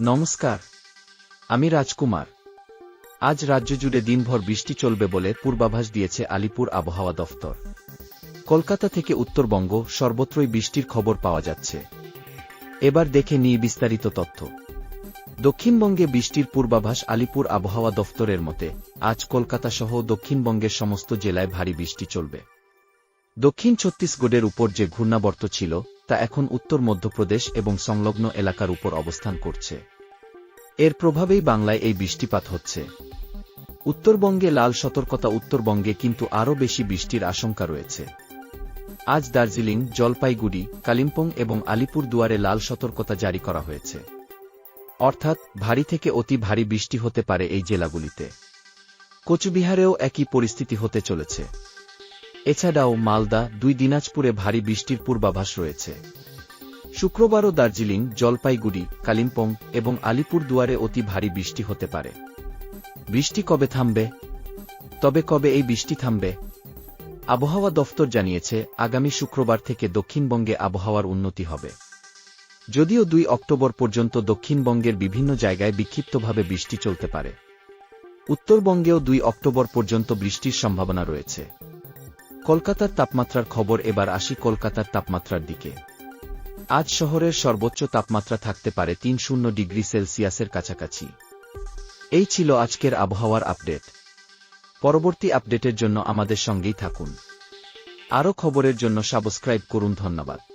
নমস্কার। আমি রাজকুমার। আজ রাজ্য জুড়ে দিনভর বৃষ্টি চলবে বলে পূর্বাভাস দিয়েছে আলিপুর আবহাওয়া দফতর। কলকাতা থেকে উত্তরবঙ্গ সর্বত্রই বৃষ্টির খবর পাওয়া যাচ্ছে। এবার দেখে নিই বিস্তারিত তথ্য। দক্ষিণবঙ্গে বৃষ্টির পূর্বাভাস আলিপুর আবহাওয়া দফতরের মতে, আজ কলকাতা সহ দক্ষিণবঙ্গের সমস্ত জেলায় ভারী বৃষ্টি চলবে। দক্ষিণ ছত্তিশগড়ের উপর যে ঘূর্ণাবর্ত ছিল, তা এখন উত্তর মধ্যপ্রদেশ এবং সংলগ্ন এলাকার উপর অবস্থান করছে। এর প্রভাবেই বাংলায় এই বৃষ্টিপাত হচ্ছে। উত্তরবঙ্গে লাল সতর্কতা উত্তরবঙ্গে কিন্তু আরও বেশি বৃষ্টির আশঙ্কা রয়েছে। আজ দার্জিলিং, জলপাইগুড়ি, কালিম্পং এবং আলিপুর দুয়ারে লাল সতর্কতা জারি করা হয়েছে। অর্থাৎ ভারী থেকে অতি ভারী বৃষ্টি হতে পারে এই জেলাগুলিতে। কোচবিহারেও একই পরিস্থিতি হতে চলেছে। এছাড়াও মালদা, দুই দিনাজপুরে ভারী বৃষ্টির পূর্বাভাস রয়েছে। শুক্রবারও দার্জিলিং, জলপাইগুড়ি, কালিম্পং এবং আলিপুর দুয়ারে অতি ভারী বৃষ্টি হতে পারে। বৃষ্টি কবে থামবে? তবে কবে এই বৃষ্টি থামবে? আবহাওয়া দফতর জানিয়েছে, আগামী শুক্রবার থেকে দক্ষিণবঙ্গে আবহাওয়ার উন্নতি হবে। যদিও দুই অক্টোবর পর্যন্ত দক্ষিণবঙ্গের বিভিন্ন জায়গায় বিক্ষিপ্তভাবে বৃষ্টি চলতে পারে। উত্তরবঙ্গেও দুই অক্টোবর পর্যন্ত বৃষ্টির সম্ভাবনা রয়েছে। কলকাতার তাপমাত্রার খবর এবার আসি কলকাতার তাপমাত্রার দিকে। আজ শহরের সর্বোচ্চ তাপমাত্রা থাকতে পারে তিন শূন্য ডিগ্রি সেলসিয়াসের কাছাকাছি। এই ছিল আজকের আবহাওয়ার আপডেট। পরবর্তী আপডেটের জন্য আমাদের সঙ্গেই থাকুন। আরও খবরের জন্য সাবস্ক্রাইব করুন ধন্যবাদ।